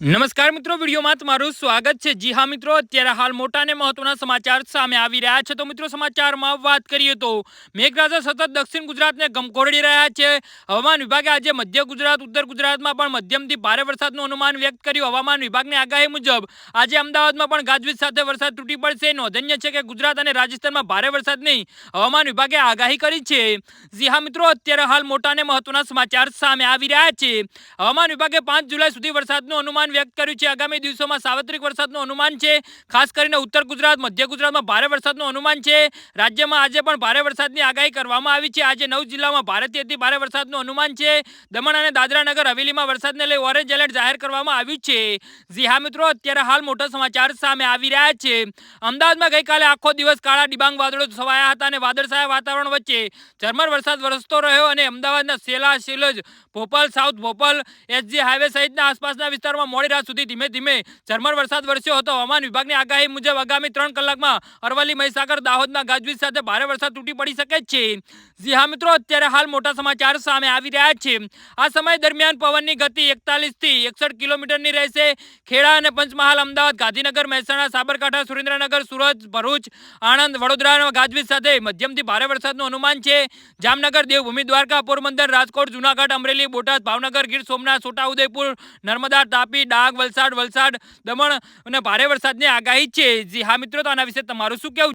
નમસ્કાર મિત્રો, વિડીયોમાં તમારું સ્વાગત છે. જી હા મિત્રો, અત્યારે હાલ મોટા અને મહત્વના સમાચાર સામે આવી રહ્યા છે. તો મિત્રો, સમાચારમાં વાત કરીએ તો મેઘરાજા સતત દક્ષિણ ગુજરાતને ગમખોરડી રહ્યા છે. હવામાન વિભાગે આજે મધ્ય ગુજરાત, ઉત્તર ગુજરાતમાં પણ મધ્યમથી ભારે વરસાદનું અનુમાન વ્યક્ત કર્યું. હવામાન વિભાગની આગાહી મુજબ, આજે અમદાવાદમાં પણ ગાજવીજ સાથે વરસાદ તૂટી પડશે. નોંધનીય છે કે ગુજરાત અને રાજસ્થાનમાં ભારે વરસાદની હવામાન વિભાગે આગાહી કરી છે. જી હા મિત્રો, અત્યારે હાલ મોટા અને મહત્વના સમાચાર સામે આવી રહ્યા છે. હવામાન વિભાગે પાંચ જુલાઈ સુધી વરસાદનું અનુમાન વ્યક્ત કર્યું છે. આગામી દિવસોમાં સાર્વત્રિક વરસાદનું અનુમાન છે. ખાસ કરીને ઉત્તર ગુજરાત, મધ્ય ગુજરાતમાં ભારે વરસાદનું અનુમાન છે. રાજ્યમાં આજે પણ ભારે વરસાદની આગાહી કરવામાં આવી છે. આજે નવ જિલ્લામાં ભારેથી અતિ ભારે વરસાદનું અનુમાન છે. દમણ અને દાદરાનગર હવેલીમાં વરસાદને લઈ ઓરેન્જ એલર્ટ જાહેર કરવામાં આવ્યું છે. જી હા મિત્રો, અત્યારે હાલ મોટા સમાચાર સામે આવી રહ્યા છે. અમદાવાદમાં ગઈકાલે આખો દિવસ કાળા ડિબાંગ વાદળો છવાયા હતા અને વાદળછાયા વાતાવરણ વચ્ચે ઝરમર વરસાદ વરસતો રહ્યો અને અમદાવાદના સેલા, સેલજ, Bopal, south Bopal, SG highway સહિતના આસપાસના વિસ્તારમાં મોડી રાત સુધી ધીમે ધીમે ઝરમર વરસાદ વરસ્યો હતો. હવામાન વિભાગની આગાહી મુજબ આગામી ત્રણ કલાકમાં અરવલ્લી, મહીસાગર, દાહોદના ગાજવીજ સાથે ભારે વરસાદ તૂટી પડી શકે છે. જી હા મિત્રો, અત્યારે હાલ મોટા સમાચાર સામે આવી રહ્યા છે. આ સમય દરમિયાન પવનની ગતિ એકતાલીસથી એકસઠ કિલોમીટરની રહેશે. ખેડા અને પંચમહાલ, અમદાવાદ, ગાંધીનગર, મહેસાણા, સાબરકાંઠા, સુરેન્દ્રનગર, સુરત, ભરૂચ, આણંદ, વડોદરા ગાજવીજ સાથે મધ્યમથી ભારે વરસાદનું અનુમાન છે. જામનગર, દેવભૂમિ, દ્વારકા, પોરબંદર, રાજકોટ, જુનાગઢ, અમરેલી, બોટાદ, ભાવનગર, ગીર સોમનાથ, છોટાઉદેપુર, નર્મદા, તાપી, ડાંગ, વલસાડ વલસાડ, દમણ અને ભારે વરસાદની આગાહી છે. જી હા મિત્રો, તો આના વિશે તમારું શું કહેવું